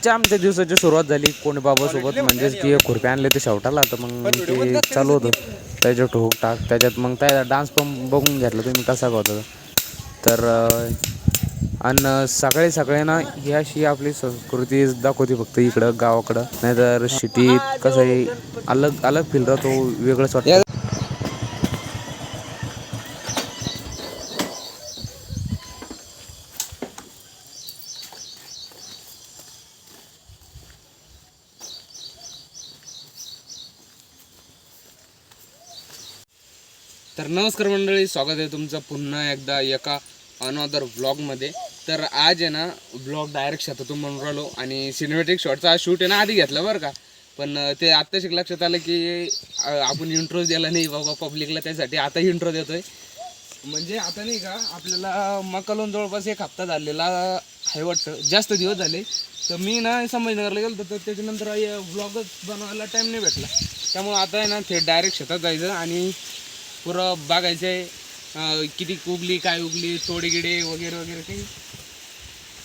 आजच्या आमच्या दिवसाची सुरुवात झाली. कोणी बाबासोबत म्हणजेच की खुरपे आणले ते शेवटाला तर मग ते चालू होतं. त्याच्यात ठोक टाक त्याच्यात मग त्या डान्स पण बघून घेतलं तुम्ही कसा होता तर आणि सकाळी सकाळी ना ही अशी आपली संस्कृती दाखवते फक्त इकडं गावाकडं. नाहीतर सिटीत कसं अलग अलग फील राहतो वेगळंच वाटतं. नमस्कार मंडळी स्वागत आहे तुमचं पुन्हा एकदा एका अनदर व्लॉगमध्ये तर आज आहे ना ब्लॉग डायरेक्ट शेतातून बनवून राहिलो आणि सिनेमॅटिक शॉटचा शूट आहे ना आधी घेतला बरं का. पण ते आत्ताच एक लक्षात आलं की आपण इंट्रो दिला नाही बाबा पब्लिकला त्यासाठी आता इंट्रो देतो आहे म्हणजे आता नाही का आपल्याला मकालून जवळपास एक हप्ता झालेला आहे वाटतं. जास्त दिवस झाले. तर मी ना संभाजीनगरला गेलो तर त्याच्यानंतर ब्लॉगच बनवायला टाईम नाही भेटला. त्यामुळे आता आहे ना ते डायरेक्ट शेतात जायचं आणि पुरं बघायचं आहे किती उगली काय उगली तोडेगिडे वगैरे वगैरे काही.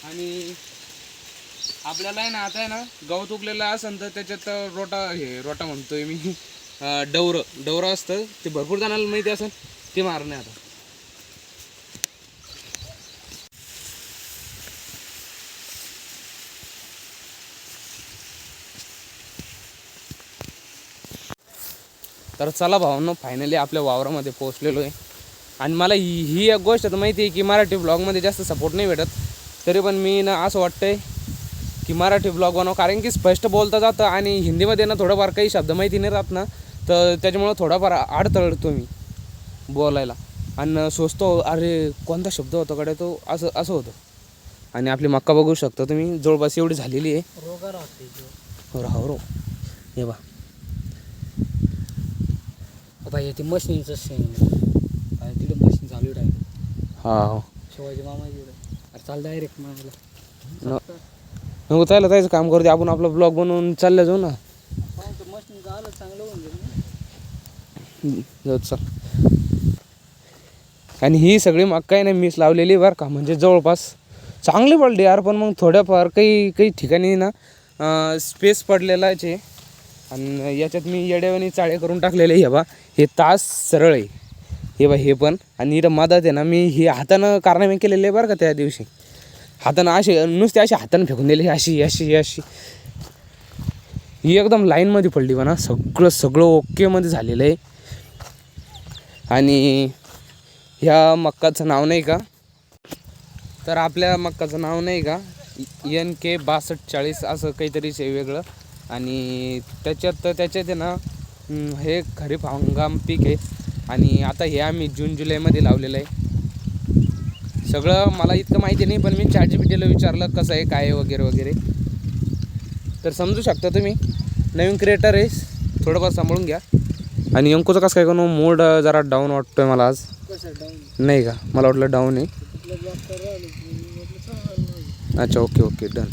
आणि आपल्याला आहे ना आता आहे ना गवत उगलेलं असेल तर त्याच्यात रोटा हे रोटा म्हणतोय मी. डवरं. डवरं असतं ते भरपूर जणांना माहिती असेल ते मारणे आता. तर चला भावांनो फायनली आपल्या वावरामध्ये पोहोचलेलो आहे. आणि मला ही ही एक गोष्ट तर माहिती आहे की मराठी ब्लॉगमध्ये जास्त सपोर्ट नाही भेटत. तरी पण मी ना असं वाटतंय की मराठी ब्लॉग बनव कारण की स्पष्ट बोलता जातं आणि हिंदीमध्ये ना थोडंफार काही शब्द माहिती नाही राहत ना तर त्याच्यामुळं थोडाफार अडथळतो मी बोलायला. आणि सोचतो अरे कोणता शब्द होता कडे तो? असं असं होतं. आणि आपली मक्का बघू शकता तुम्ही जवळपास एवढी झालेली आहे. हो राहो रो हे बा बाई ते मशीनचं आहे. तिथे मशीन चालू आहे हा हो. शिवाजी मामा अरे चाल डायरेक्ट मामाला. न- नको त्याला त्याचं काम करू दे. आपण आपला ब्लॉग बनवून चालल्या जाऊ ना. मशीन आलं चांगलं होऊन जाईल जाऊ चल. आणि ही सगळी मक्का आहे ना मीच लावलेली बरं का. म्हणजे जवळपास चांगली पडली यार पण मग थोड्याफार काही काही ठिकाणी ना स्पेस पडलेला आहे. आणि याच्यात मी येड्यावानी चाळे करून टाकलेले हे बा. हे तास सरळ आहे. हे बा हे पण. आणि इथं मदत आहे ना मी हे हातानं कारनामे केलेले आहे बरं का त्या दिवशी. हातानं असे नुसते असे हातानं फेकून दिले अशी अशी अशी. ही एकदम लाईनमध्ये पडली म्हणा सगळं सगळं ओकेमध्ये झालेलं आहे. आणि ह्या मक्काचं नाव नाही का? तर आपल्या मक्काचं नाव नाही का? एन के बासष्ट चाळीस असं काहीतरी आहे वेगळं. आणि त्याच्यात त्याच्यात आहे ना हे खरीप हंगाम पीक आहे. आणि आता हे आम्ही जून जुलैमध्ये लावलेलं आहे. सगळं मला इतकं माहिती नाही पण मी चॅट जी पी विचारलं कसं आहे काय आहे वगैरे वगैरे. तर समजू शकता तुम्ही नवीन क्रिएटर आहे थोडंफार सांभाळून घ्या. आणि अंकुचं कसं काय करू मूड जरा डाऊन वाटतोय मला आज. नाही का? मला वाटलं डाऊन आहे. अच्छा ओके ओके डन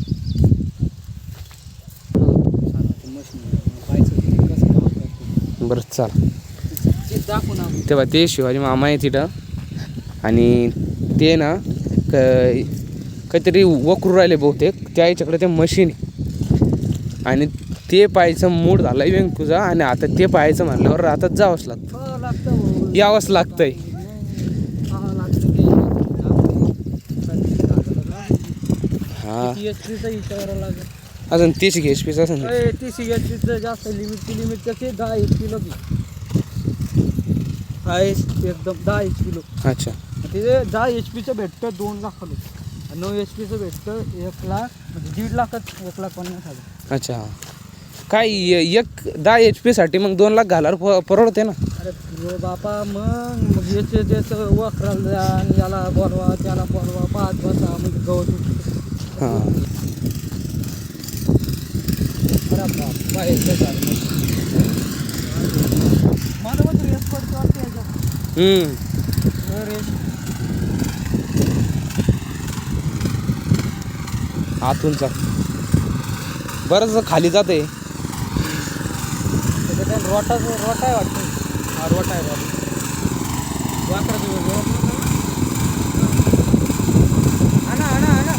सांगा ते मशीन पाहायचं ते कसं काम करतो बरं चाल. तेव्हा ते शिवाजी मामा आहे तिथं. आणि ते ना क- काहीतरी वक्रू राहिले बहुतेक. त्या याच्याकडे ते मशीन आहे. आणि ते पाहायचं मूड झालं व्यंकूचा आणि आता ते पाहायचं म्हणल्यावर आता जावंच लागतं. भाऊ. यावंच लागतंय. हा एच अजून तीस एच पीचा असेल अरे ती सिगरेटचं जास्त लिमिटची लिमिट कशी? दहा एच किलो दहा एच एकदम दहा एच किलो. अच्छा. तिथे दहा एच पीचं भेटतं दोन लाख नऊ एच पीचं भेटतं एक लाख म्हणजे दीड लाखात एक लाख पन्नास हजार. अच्छा. काय य- एक दहा एच पीसाठी मग दोन लाख घालावर परवडते ना? अरे बापा मग मग याचे त्याचं वखराला याला बोलवा त्याला बोलवा पाच बसा म्हणजे गवत. हां. अरे बाप बाहेरचं मला पण रेस पडतो वाटतं रेस आतूनचा बरंच खाली जाते रोटा रोटा आहे वाटतं. हा रोटा आहे रोटा आणा आणा आणा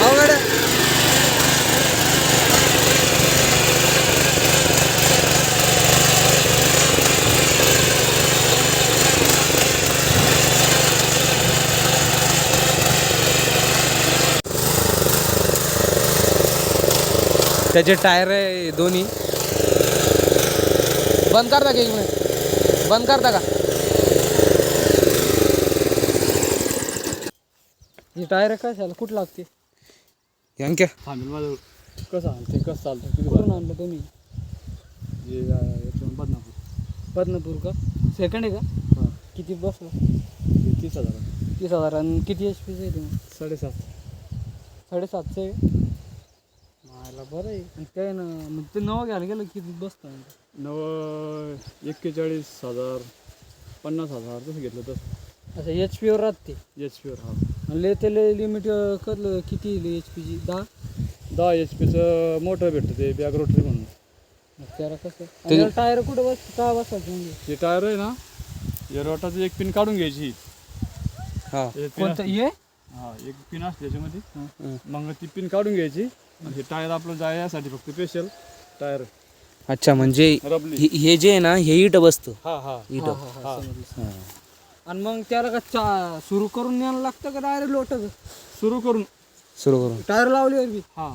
अवघड आहे. त्याचे टायर आहे दोन्ही. बंद करता का एक मिनिट बंद करता का? ही टायर काय झालं कुठं लागते? यांक्या. थांबेल माझं कसं आणते? कसं चालतं? किती कुठून आणलं तुम्ही? हे याच्यातून बदनापूर. बदनापूर का? सेकंड आहे का? हां. किती बसला? हे तीस हजार. तीस हजार. आणि किती एच पीचं आहे तुम्ही? साडेसात. साडेसातशे आहे मला बरं आहे. काय ना मग ते नवं घ्यायला गेलं किती बसतं? नव एक्केचाळीस हजार पन्नास हजार तसं घेतलं तसं. असं एच पीवर राहते एच पीवर हा. आणि त्याला लिमिट कळलं किती एच पीची दहा? दहा एच पीचं मोटर भेटतं ते बॅग रोटरी म्हणून. मग त्याला कसं? आणि टायर कुठं बस का बसायचं म्हणजे? हे टायर आहे ना या रोटाचं एक पिन काढून घ्यायची. हा. हे कोणतं? असते- ये हा एक पिन असते त्याच्यामध्ये मग ती पिन काढून घ्यायची. आणि हे टायर आपलं जायसाठी फक्त स्पेशल टायर. अच्छा म्हणजे रबली. हे हे जे आहे ना हे इट बसतं. हा हा. इट. आणि मग त्याला का चा सुरू करून न्यायला लागतं का डायरेक्ट लोटत सुरू करून. सुरू करून. टायर लावलीवर बी हा.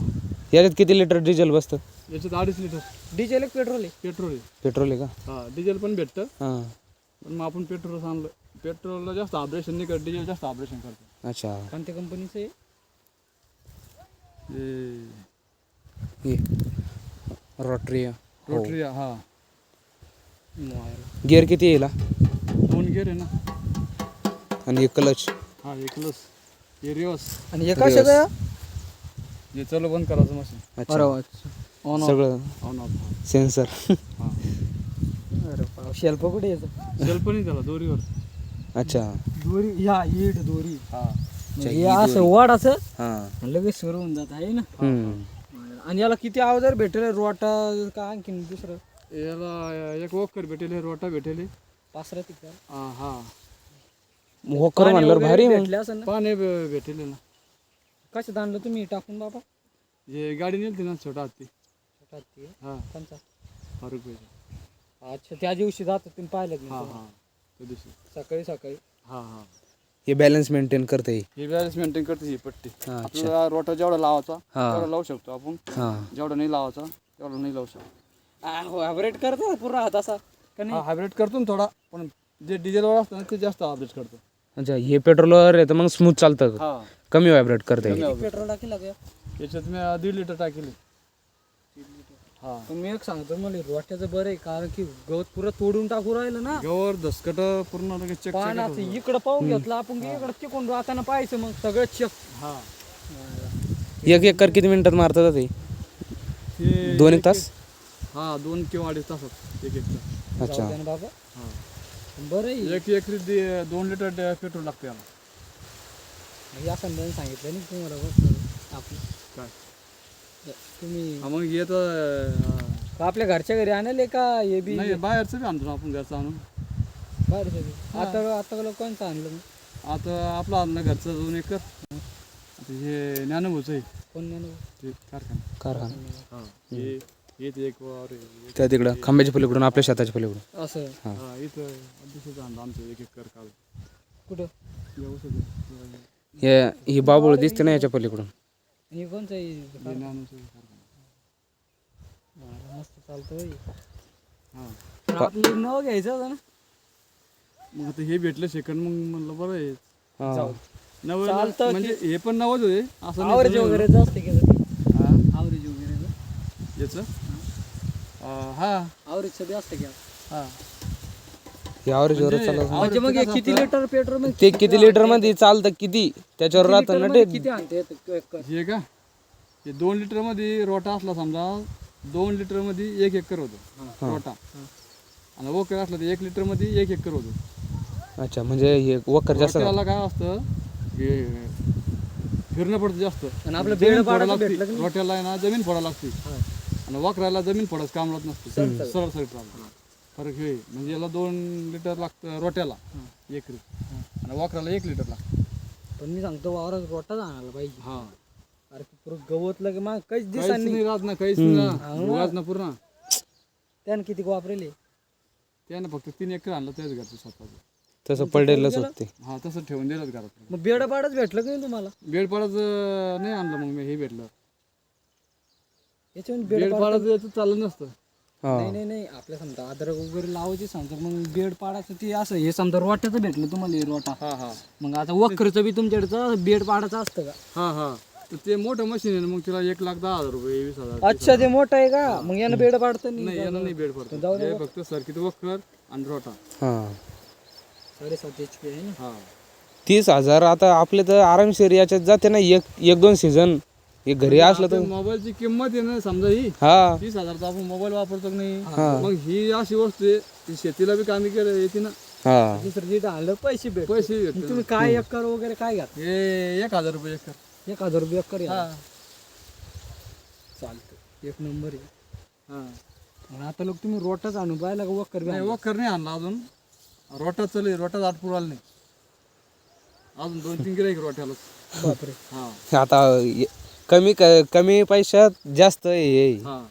याच्यात किती लिटर डिझेल बसतं? याच्यात अडीच लिटर डिझेल एक पेट्रोल आहे. पेट्रोल आहे. पेट्रोल आहे का? हा डिझेल पण भेटतं. हां. पण मग आपण पेट्रोल आणलं. पेट्रोलला जास्त ऑपरेशन नाही करत डिझेल जास्त ऑपरेशन करतो. अच्छा. कोणत्या कंपनीचं आहे? हे हे. रोटरी रोटरी हा गिअर किती येईल हा? दोन गेअर आहे ना. आणि एक क्लच हा एक लस हे रिवर्स आणि एका सगळं हे चालू बंद करायचं मशीन अच्छा. अरे ऑन ऑफ सगळं. ऑन ऑफ सेन्सर हा. अरे शेल्प कुठे येतं सेल्फ नाही त्याला दोरीवर. अच्छा. दोरी ह्या हीट दोरी. हा. म्हणजे असं वाढाचं हां. लगेच सुरू होऊन जात आहे ना? हम्म. आणि याला किती अवजार भेटेल? रोटा का आणखीन दुसरं? याला एक वॉकर भेटेल रोटा भेटेल. पाचरा तिकडं हा हा. वॉकर म्हणल्यावर भारी मग. भेटले असं ना? पाणी भेटेल ना. कशात आणलं तुम्ही? टाकून बाबा. हे गाडी नेलती ना छोटा हत्ती छोटा हत्ती आहे. हा. कोणचा? फारुक. अच्छा त्या दिवशी जात तुम्ही पाहिलं हा हा. त्या दिवशी. सकाळी सकाळी. हा हा. हे बॅलन्स मेंटेन करते. हे बॅलन्स मेंटेन करते ही पट्टी. हा, अच्छा. आपल्याला रोटा जेवढा लावायचा हा. तेवढा लावू शकतो आपण. हां. जेवढा नाही लावायचा तेवढा नाही लावू शकतो. व्हायब्रेट करतो पूर्ण हात असा का नाही? हा हायब्रिड करतो ना थोडा पण जे डिझेलवर असतं ना ते जास्त हायब्रिड करतो. अच्छा हे पेट्रोलवर आहे तर मग स्मूथ चालतं? हा. कमी व्हायब्रेट करते. पेट्रोल टाकेल का याच्यात मी दीड लिटर टाकेले. हा. पण मी एक सांगतो मला रोट्याचं बरं आहे कारण की गवत पुरं तोडून टाकू राहिलं ना. गवर दसकट पूर्ण लगेच चेक पाण्याचं इकडं पाहून घेतलं आपण की इकडं तिकडून राहताना पाहायचं मग सगळं चेक हा. एक एकर किती मिनिटात मारतात ते हे दोन एक तास? हा दोन किंवा अडीच तासात एक एक तास अच्छा. जाऊ द्या ना बाबा. हा. बरं आहे. एक एकरी दे- दोन लिटर डे- पेट्रोल लागते आम्हाला या संध्याने सांगितलं नाही तुम्हाला बस आपलं. काय? तुम्ही हा, मग येत. का आपल्या घरच्या घरी आणले का हे बी? नाही बाहेरचं बी आणतो ना आपण घरचं आणून. बाहेरचं बी. आता आता लोकांचं आणलं मग? आता आपलं आणलं घरचं दोन एकर. आता हे ज्ञानभूचं आहे. कोण नाही. ते कारखाना. कारखाना. हा हे हे ते एक वावर आहे. त्या तिकडं खांब्याच्या पलीकडून आपल्या शेताच्या पलीकडून. असं. हा. इथं दुसरं आणलं आमचं एक एकर काल कुठं? व्यवस्थित हे ही बाबूळ दिसते ना याच्या पलीकडून. आणि कोणचं? हे मस्त चालतं हा. पण आपलं नाव घ्यायचं होतं ना. मग आता हे भेटलं सेकंड मग म्हणलं बरं आहे. हां. नवं चालतं म्हणजे हे पण नवच होते असं नाही आवरेज. वगैरे जास्त केलं हा? आवरेज वगैरे. याचं? अं, हा. आवरेज घ्या हा हे. Average वर म्हणजे चालत म्हणजे मग हे किती लिटर पेट्रोल मग ते किती लिटरमध्ये चालतं किती? त्याच्यावर राहतं ना ते. किती आणते? येतं एक- हे का? हे दोन लिटरमध्ये रोटा असला समजा दोन लिटरमध्ये एक एकर होतो रोटा. आणि वोकर असला तर एक लिटरमध्ये एक एकर होतो. अच्छा म्हणजे हे वकर जास्त रोट्याला काय असतं हे फिरणं पडतं जास्त. आणि आपलं जमीन बेड लागते. भेटलं? रोट्याला आहे ना जमीन फोडा लागते. आणि वखराला जमीन फोडाच काम लागत नसतं. सरळ सरळ. राहतं फरक हे आहे. म्हणजे याला दोन लिटर लागतं रोट्याला एकरी. आणि वखराला एक लिटर लागतं. पण मी सांगतो वावरात रोटा आणायला पाहिजे. हा. अरे पुरं गवतलं की मग काहीच काहीच दिसांनी नाही राहत ना काहीच नाही ना उगाच ना पूर्ण. त्यानं किती वापरेले? त्यानं फक्त तीन एकर आणलं त्याच घरचं स्वतःचं. तसं पडलेलंच होते हा तसं ठेवून दिलं घरात. मग बेड पाडच भेटलं की नाही तुम्हाला? बेडपाडाचं नाही आणलं मग मी हे भेटलं. बेड बेडपाडाचं याचं चाललं नसतं. हा नाही नाही नाही आपल्या समजा अद्रक वगैरे लावायची समजा मग बेड पाडायचं ते असं हे समजा रोट्याचं भेटलं तुम्हाला हे रोटा. हा हा. मग आता वखरचं बी तुमच्याकडचं बेड पाडायचं असतं का? हा हा. तर ते मोठं मशीन आहे ना मग तिला एक लाख दहा हजार रुपये वीस हजार अच्छा ते मोठं आहे का? मग यानं बेड पाडतं नाही. नाही यानं नाही बेड पडतो. हे फक्त सर्किट वखर आणि रोटा. हा. साडेसात एच पी आहे ना? हा. तीस हजार आता आपले तर आरामशीर याच्यात जाते ना एक एक दोन सीझन हे घरी असलं तर मोबाईलची किंमत आहे ना समजा ही. हा. तीस हजारचा आपण मोबाईल वापरतो की नाही? मग ही अशी वस्तू आहे ती शेतीला बी कामी केलं येते ना. हा. दुसरं आलं पैसे भेट पैसे भेटते तुम्ही काय एकर वगैरे काय घात हे एक हजार रुपये एकर. एक हजार रुपये एकर हा. आहे. चालतं एक नंबर आहे. हा. मग आता लोक तुम्ही रोटाच आणून पाहिला का वक्कर बी नाही वखर नाही आणला अजून. रोटा चालू रोटा आठ पुराला नाही. अजून दोन तीन गिराईक रोट्याला. आणला. बापरे. हा. आता कमी क- कमी पैशात जास्त हे हा.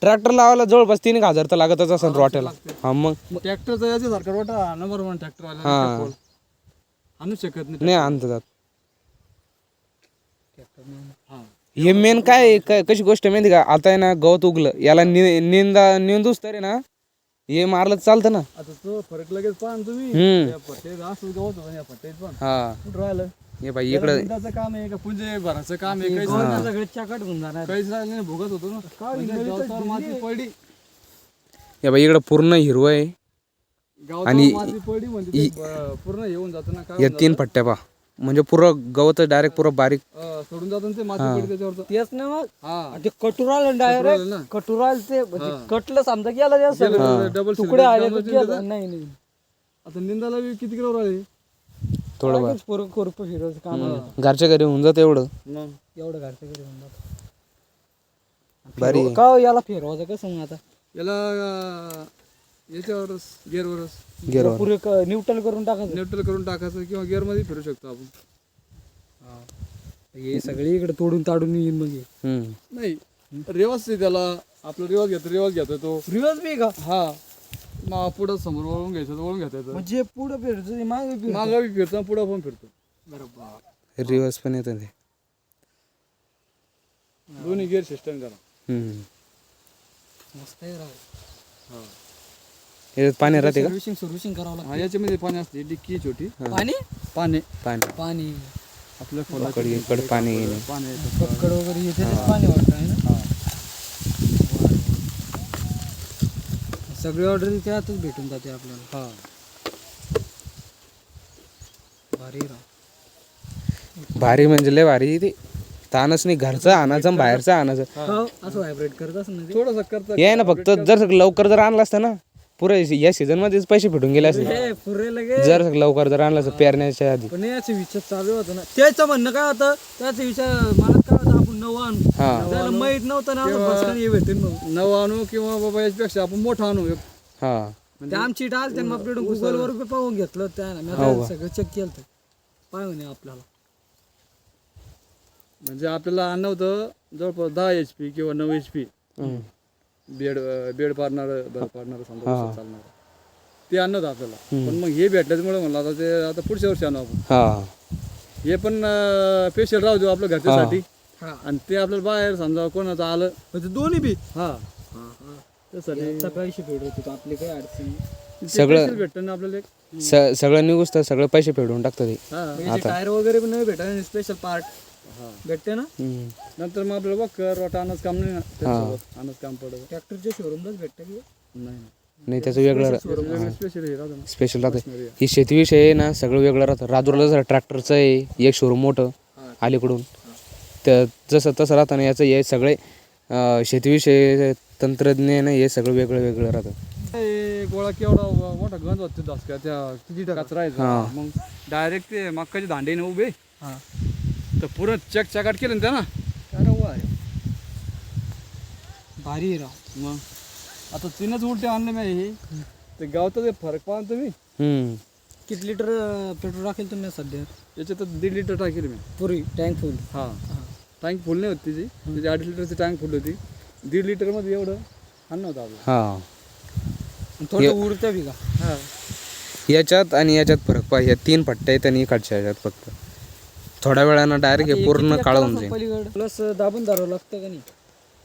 ट्रॅक्टर लावायला जवळपास तीन एक हजार तर लागतच असेल रोट्याला. हा मग. ट्रॅक्टरचा नंबर वन ट्रॅक्टर हा. आणू शकत नाही नाही आणतात हा. हे मेन काय आहे, क- कशी गोष्ट आहे माहिती का? आता आहे ना गवत उगलं. याला नि- निंदा निंदूस तरी ना हे मारलं तर चालतं ना. आता तो फरक लगेच पाहा ना तुम्ही. हम्म. या पट्टेत असं गवत होतं या पण. हा. कुठं राहिलं? हे बाई इकडं काम आहे का? पुंजे भराचं काम आहे काहीच गव्हाचं सगळं चकाट होऊन जाणार. काहीच राहिलं नाही भोगत होतो ना. म्हणजे गवतावर माती पडली. हे बाई इकडं पूर्ण हिरवं आहे. गावतावर माती पडली म्हणजे ते पूर्ण येऊन जातं ना काय या तीन पट्ट्या पा म्हणजे पुरं गवत डायरेक्ट पुरं बारीक. अं, सोडून जातं ना ते माती पडली त्याच्यावर तर. तेच ना मग. हा. ते कटुराल डायरेक्ट राहिलं ना. कटुराल ते म्हणजे कटलं समजा गेलं सगळं. डबल तुकडे आले तर गेलं. नाही नाही. आता निंदाला बी किती किलो राहिले थोडं लगेच पोरं कोरपं फिरवायचं काम आहे. घरच्या घरी होऊन जातं एवढं. मग? एवढं घरच्या घरी होऊन जातं. भारी आहे. का हो याला फिरवायचं कसं मग आता? याला अं, याच्यावरच गेअरवरच गिरवर पुरे न्यूट्रल करून टाकायचं. न्यूट्रल करून टाकायचं किंवा गेअरमध्ये फिरू शकतो आपण. हे. सगळे इकडे तोडून ताडून येईन मग हे. हम्म. नाही आहे त्याला. आपलं रिवर्स घेतो रिवर्स घेतो तो. रिवर्स बी का? हा. पुढं समोर वळून घ्यायचं तर वळून घेता येतं. म्हणजे पुढे फिरतो ते मागे फिरतो. मागं बी फिरतो पुढं पण फिरतो. बरोबर रिवर्स पण येतं ते. दोन्ही गिअर सिस्टम करा. हम्म. मस्त आहे राव. हा. याच्यात पाणी राहते का? सर्व्हिसिंग सर्व्हिसिंग करावं लागतं. हा याच्यामध्ये पाणी असते. डिक्की छोटी. पाणी? पाणी. पाणी. पाणी. आपल्या खोला इकडे पाणी येणे पाणी येतं. पक्कड वगैरे येते पाणी वाटतं आहे ना? सगळी ऑर्डर त्यातच भेटून जाते आपल्याला. हा. भारी राव. भारी म्हणजे लय भारी ते. तानच नाही घरचं आणायचं आणि बाहेरचं आणायचं. हो, असं व्हायब्रेट करत असं ना ते. थोडंसं करता हे आहे ना फक्त जर लवकर जर आणलं असतं ना पुरे या सीझन मध्येच पैसे भेटून गेले असते हे पुरे लगे जर लवकर जर आणलं असतं पेरण्याच्या आधी. पण याचे विचार चालू होतं ना. त्याचं म्हणणं काय होतं? त्याचा विचार मनात काय होतं आपण नवं आणू. हा. त्याला माहीत नव्हतं ना हे भेटेल मग नऊ आणू किंवा बाबा याच्यापेक्षा आपण मोठा आणू एक. हा. ते आमची डाल त्यांना आपल्याकडून गुगलवर बी पाहून घेतलं त्यानं. मी आता सगळं चेक केलं. पाय म्हणे आपल्याला. म्हणजे आपल्याला आणणं होतं जवळपास दहा एच पी किंवा नऊ एच पी हम्म. बेड बेड पाडणार बरं पाडणार समजा चालणार. ते होतं आपल्याला. पण मग हे भेटल्यामुळे म्हणलं आता ते आता पुढच्या वर्षी आणू आपण. हा. हे पण स्पेशल राहू देऊ आपल्या घरच्यासाठी. हा. आणि ते आपल्याला बाहेर समजा कोणाचं आलं. म्हणजे दोन्ही बी. हा. त्यासाठी आता पैसे होतो आपली काही अडचण नाही. सगळं- special भेटतं ना आपल्याला एक. स- सगळं निघूस तर सगळे पैसे फेडून टाकतात ते. हा. याचे टायर वगैरे पण नाही भेटत स्पेशल पार्ट हा. भेटते ना? हम्म. नंतर मग आपल्याला बघ रोटा आणच काम नाही ना त्याच्यासोबत. काम पडत. ट्रॅक्टरच्या शोरूमलाच भेटतं की? नाही. नाही त्याचं वेगळं स्पेशल हे. राहतं ना. स्पेशल राहतं. ही शेतीविषयी आहे ना सगळं वेगळं राहतं. राजूरला ट्रॅक्टरचं आहे एक शोरूम मोठं अलीकडून. तर जसं तसं राहतं ना याचं हे सगळे शेतीविषयी तंत्रज्ञान हे सगळं वेगळं वेगळं राहतं. ते गोळा केवढा व- मोठा गंज होते दसक्या त्या किती कचरा आहे मग डायरेक्ट ते मक्काचे दांडे उभे. हा. तर पुरं चक चकाट केलं ना त्यानं. अरे वा. भारी आहे राव. मग? आता तीनच उलटे आणले मी हे. ते गावचं ते फरक पाहा ना तुम्ही. हम्म. किती लिटर पेट्रोल टाकेल तुम्ही सध्या? याच्यात दीड लिटर टाकेल मी. पुरी टँक फुल हां. टँक फुल नाही होती त्याची त्याची अडीच लिटरची टँक फुल होती. दीड लिटरमध्ये एवढं आणलं होतं आपलं. हा. थोडं उडतं बी का? हां. याच्यात आणि याच्यात फरक पहा. ह्या तीन पट्ट्या आहेत आणि इकडच्या याच्यात फक्त. थोड्या वेळानं डायरेक्ट हे पूर्ण काळं होऊन जाईल पलीकडे. प्लस दाबून धरावं लागतं का नाही?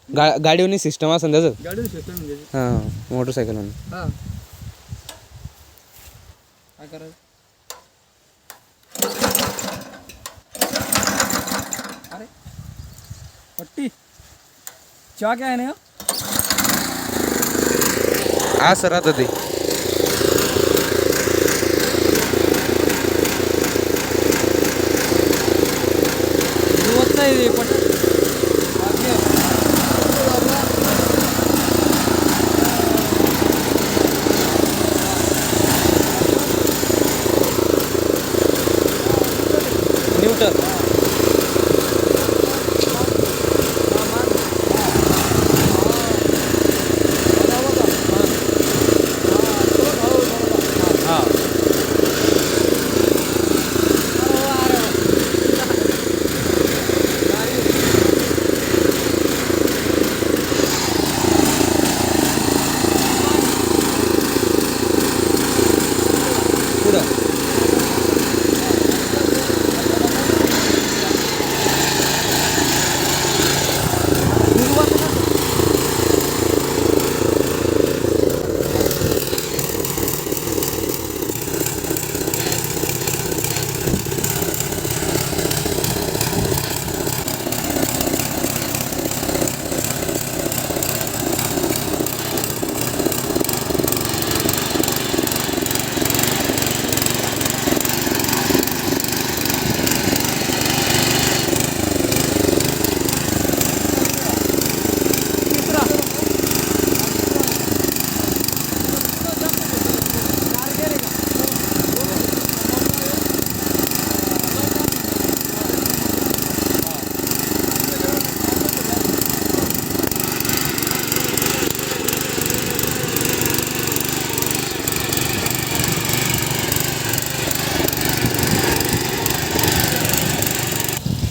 गा गाडीवनी सिस्टम असेल त्याचं? गाडी म्हणजे हां. मोटरसायकल हा. काय करायचं? पट्टी। चहा काय आहे ना असं राहतं ते दिवस नाही पट न्यूटन हां पुढं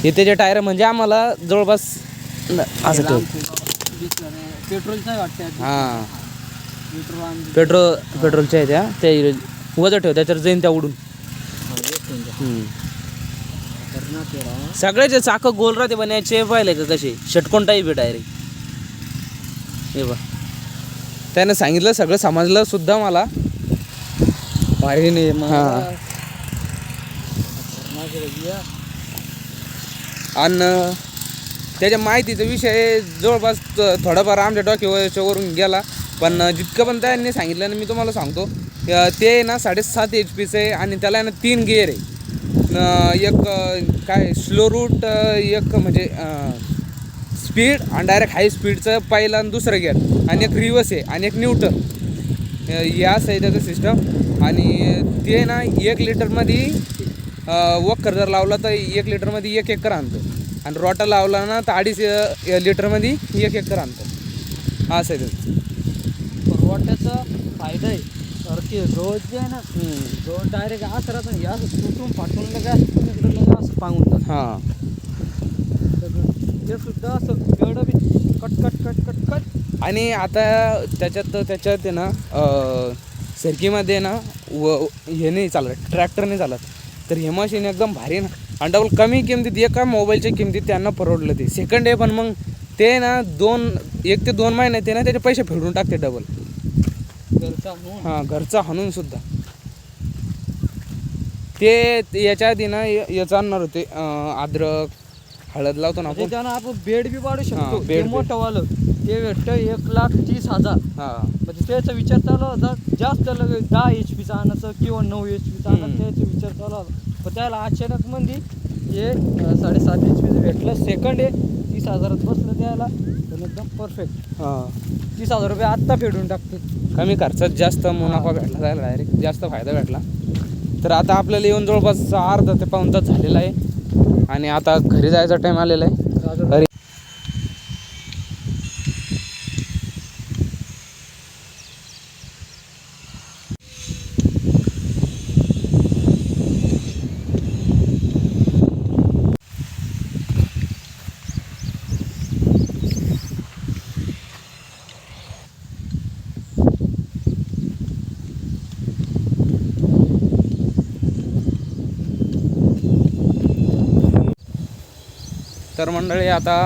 हे त्याचे टायर म्हणजे आम्हाला जवळपास असं ठेव. पेट्रोलचं हां. पेट्रोल पेट्रोलच्या आहे त्या त्या वजन ठेव त्याच्यावर जाईन त्या उडून. सगळ्याचे चाक गोल राहते पण याचे पाहिले का कसे? षटकोन टाईप आहे डायरेक्ट हे बा त्यानं सांगितलं सगळं समजलं सुद्धा मला. भारी नाही हा. खतरनाक आहे रे. या. आणि त्याच्या माहितीचा विषय जवळपास थोडंफार थोडाफार आमच्या डॉक्युमेंटवरून गेला. पण जितकं पण त्यांनी सांगितलं ना मी तुम्हाला सांगतो ते ना साडेसात एच पीचं आहे आणि त्याला आहे ना तीन गिअर आहे. एक काय स्लो रूट एक म्हणजे स्पीड आणि डायरेक्ट हाय स्पीडचं पहिला आणि दुसरं गिअर आणि एक रिवर्स आहे आणि एक न्यूटन याच आहे त्याचं सिस्टम आणि ते ना एक लिटरमध्ये वक्कर जर लावला तर एक लिटरमध्ये एक एकर आणतं. आणि रोटा लावला ना तर अडीच लिटरमध्ये एक एकर आणतं. असं आहे त्याचं. पण वाट्याचा फायदा आहे. तर ते रोज जे आहे ना रोज डायरेक्ट असं राहतं हे असं तुटून फाटून लगेच इकडं लगेच असं पांगून जातं हां. ते सुद्धा असं एवढं बी cut cut cut cut cut. आणि आता त्याच्यात त्याच्यात आहे ना सरकीमध्ये ना व हे नाही चालत ट्रॅक्टर नाही चालत. तर हे मशीन एकदम भारी ना. आणि डबल कमी किमतीत एका मोबाईलच्या किमतीत त्यांना परवडलं ते. सेकंड आहे पण मग ते ना दोन एक ते दोन महिने ते ना त्याचे पैसे फेडून टाकते डबल हां घरचा हाणून सुद्धा. ते याच्या आधी ना य- याचं आणणार होते अद्रक हळद लावतो ना म्हणजे आपण. त्यानं आपण बेड बी पाडू हा, शकतो. bed ते बी. मोठं वालं ते भेटतं एक लाख तीस हजार. हां. म्हणजे त्याचा विचार चालू होता जास्त लगे दहा एच पीचा आणायचं किंवा नऊ एच पीचा आणायचं हम्म. त्याचा विचार चालू होता. पण त्याला अचानक मध्ये हे अं, साडेसात एच पीचं भेटलं. सेकंड आहे तीस हजारात बसलं त्याला. तर एकदम परफेक्ट हां. तीस हजार रुपये आत्ता फेडून टाकते कमी खर्चात जास्त मुनाफा भेटला त्याला डायरेक्ट जास्त फायदा भेटला. तर आता आपल्याला येऊन जवळपास अर्धा ते पाऊन तास झालेला आहे. आणि आता घरी जायचा टाईम आलेला आहे घरी तर मंडळी आता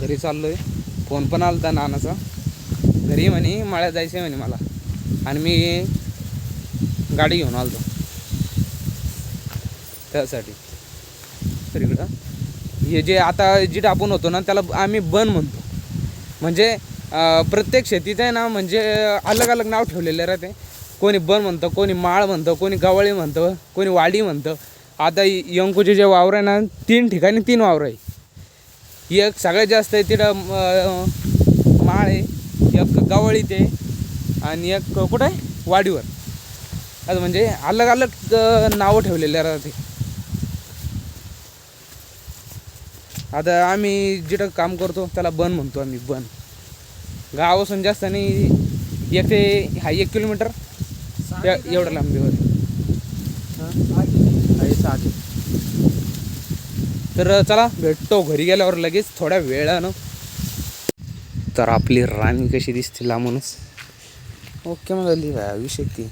घरी चाललो आहे फोन पण आला होता नानाचा. घरी म्हणे माळ्यात जायचं आहे म्हणे मला. आणि मी गाडी घेऊन आलो त्यासाठी. तर इकडं. हे जे आता जी आपण होतो ना त्याला आम्ही बन म्हणतो. म्हणजे प्रत्येक शेतीचं आहे ना म्हणजे अलग अलग नाव ठेवलेले राहते कोणी बन म्हणतं कोणी माळ म्हणतं कोणी गवळी म्हणतं कोणी वाडी म्हणतं. आता यंकूचे जे वावर आहे ना तीन ठिकाणी तीन वावर आहे. एक सगळ्यात जास्त आहे तिथं माळ आहे. एक गावळीत आहे. आणि एक कुठं आहे? वाडीवर. आता म्हणजे अलग अलग नावं ठेवलेले राहते आता आम्ही जिथं काम करतो त्याला बन म्हणतो आम्ही बन. गावापासून जास्त नाही. एक ते हा एक किलोमीटर. एवढं लांबीवर आहे. सहा तर चला भेटतो घरी गेल्यावर लगेच थोड्या वेळानं. तर आपली राणी कशी दिसते लांबूनच. ओके मग झाली विषय ती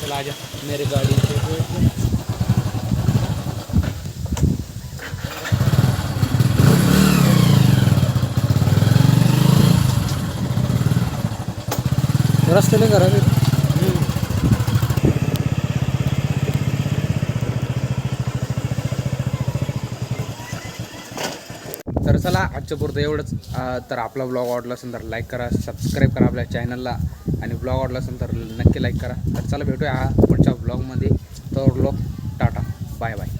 चला आजा मेरी गाड़ी रस्त्याने रस्त्याला तर चला आजच्या पुरतं एवढंच. तर आपला ब्लॉग आवडला असेल तर लाईक करा सबस्क्राईब करा आपल्या चॅनलला आणि ब्लॉग आवडला असेल तर नक्की लाईक करा. तर चला भेटूया पुढच्या ब्लॉगमध्ये तर ब्लॉग टाटा. Bye bye